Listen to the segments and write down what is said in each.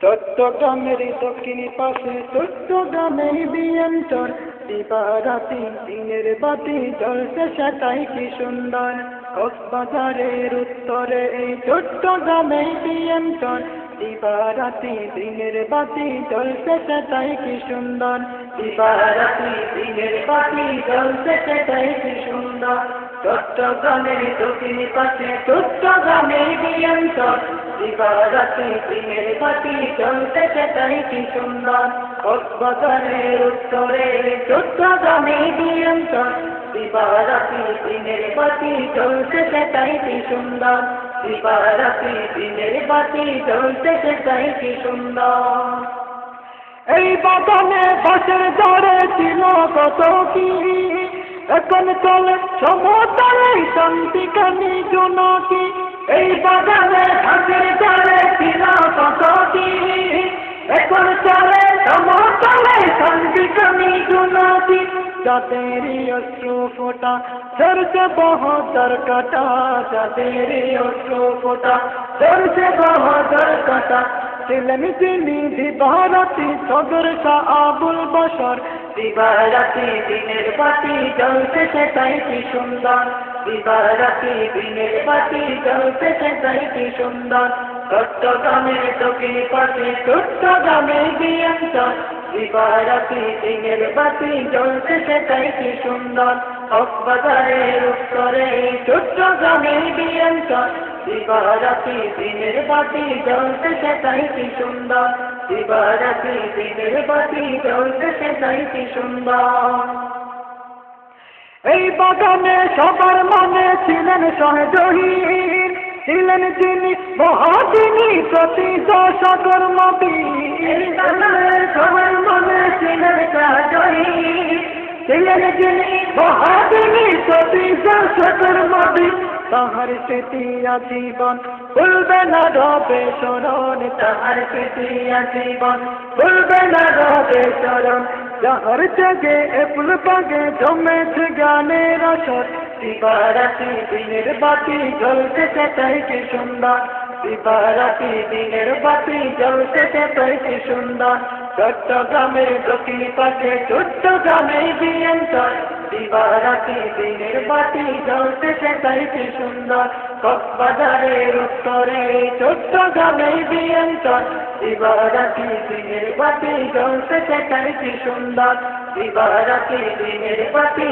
চট্টগ্রামের দক্ষিণ পাশে, চট্টগ্রামের বিয়ন্তর দিবারাতি দিনের বাতি জ্বলছে সেটাই কি সুন্দর। কক্সবাজারের উত্তরে এই চট্টগ্রামের বিয়ন্তর দিবারাতি দিনের বাতি জ্বলছে সেটাই কি সুন্দর। দিবারাতি দিনের বাতি জ্বলছে সেটাই কি সুন্দর। চট্টগ্রামের দক্ষিণ পাশে, চট্টগ্রামের বিয়ন্তর এই বাগানে বাসের দরে ছিল কত কি? এখন চলে সমতলে শান্তি কানি জোনাকি। এই বাগানে বাসের দরে ছিল কত কি এখন চলে সমতলে শান্তি কানি জোনাকি যাদেরই অশ্রু ফোটা সরষে বহদর কাটা। যাদেরই অশ্রু ফোটা সরষে বহদর কাটা ছিলেন তিনি দিবারাতি সদর শাহ আবুল বসর দিবারাতি দিনের বাতি জ্বলছে সেটাই কি সুন্দর। দিবারাতি দিনের বাতি জ্বলছে সেটাই কি সুন্দর। চট্টগ্রামের দক্ষিণ পাশে চট্টগ্রামে দিয়ন্তর দিবারাতি দিনের বাতি জ্বলছে সেটাই কি সুন্দর। কক্সবাজারের উত্তরে চট্টগ্রামে দিয়ন্তর দিবারাতি দিনের বাতি জ্বলছে সেটাই কি সুন্দর। দিবারাতি দিনের বাতি জ্বলছে সেটাই কি সুন্দর। এই বাগানে সবার মনে ছিলেন সহজহীন ছিলেন যিনি মহাদিনী প্রতি মবীর সবার মনে ছিলেন সহজহীন মবীর তাহার স্মৃতি আজীবন ভুলবে না রবে শরণ তাহার স্মৃতি আজীবন ভুলবে না রবে শরণ যাহার জাগে এপুল পাগে জমেছে জ্ঞানের আসর দিবারাতি দিনের বাতি জ্বলছে সেটাই কি সুন্দর। দিবারাতি দিনের বাতি সেটাই কি সুন্দর। চট্টগ্রামের দক্ষিণ পাশে চট্টগ্রামে বিয়ন্তর দিবারাতি দিনের বাতি সেটাই কি সুন্দর। কক্সবাজারের উত্তরে চট্টগ্রামে বিয়ন্তর দিবারাতি দিনের বাতি সেটাই কি সুন্দর। দিবারাতি দিনের বাতি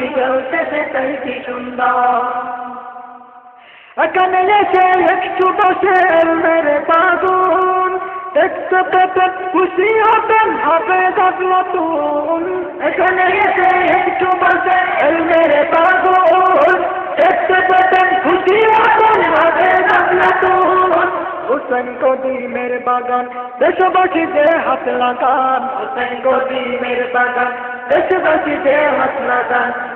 সেটাই কি সুন্দর। এখানে এসে একটু বসে মেরে পাগুন দেখতে পেতে খুশি হবেন হবে নতুন এখানে এসে একটু বসে মেরে পাগুন দেখতে পেতেন খুশি হবেন হবে নতুন হুসেন কদিমের বাগান, দেশবাসীদের হাত লাগান। হুসেন কদিমের বাগান, দেশবাসীদের হাত লাগান।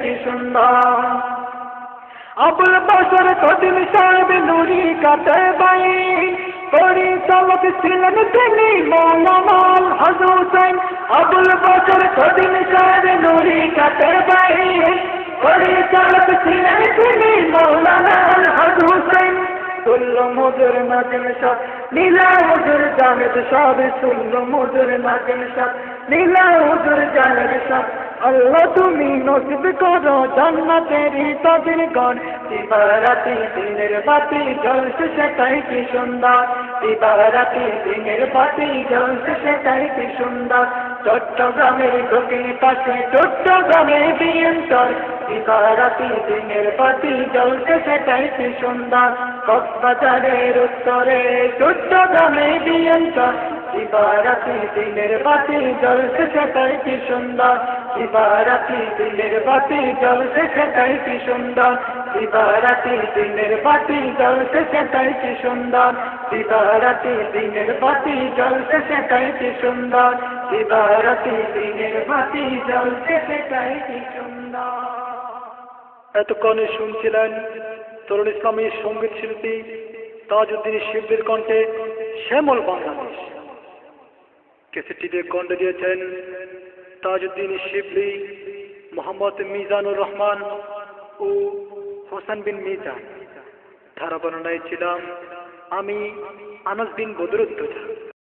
কি সুন্দর। আবুল বসর কদিন সাহেব নুরি কাটে বাই পরিচালক ছিলেন তিনি মৌলানাল হজুসেন আবুল বসর কদিন সাহেব নুরি কাটে বাই পরিচালক ছিলেন তিনি মৌলানাল হজুসেন সুল্ল মজুর নাজম সব নীলা হুজুর জাহেদ সব সুল্ল মজুর নাজম সব আল্লাহ তুমি নসিব করো জান্নাতেরই তাদের গণ দিবারাতি দিনের বাতি জ্বলছে সেটাই কি সুন্দর দিবারাতি দিনের বাতি জ্বলছে সেটাই কি সুন্দর চট্টগ্রামের দক্ষিণ পাশে চট্টগ্রামের বিয়ন্তর দিবারাতি দিনের বাতি জ্বলছে সেটাই কি সুন্দর কক্সবাজারের উত্তরে চট্টগ্রামে বিয়ন্তর দিবারাতি দিনের বাতি জ্বলছে সেটাই কি সুন্দর। দিবারাতি দিনের বাতি জ্বলছে সেটাই কি সুন্দর। দিবারাতি দিনের বাতি জ্বলছে সেটাই কি সুন্দর। দিবারাতি দিনের বাতি জ্বলছে সেটাই কি সুন্দর। দিবারাতি দিনের বাতি জ্বলছে সেটাই কি সুন্দর। এতক্ষণে শুনছিলেন তরুণ ইসলামী সংগীত শিল্পী তাজউদ্দিন শিল্পীর কণ্ঠে শ্যামল বাংলাদেশ। কেসেটিতে কণ্ঠ দিয়েছেন তাজউদ্দিন শিবলি, মোহাম্মদ মিজানুর রহমান ও হোসেন বিন মিজান। ধারা বর্ণনায় ছিলাম আমি আনাস বিন বদরুদ্দোজা।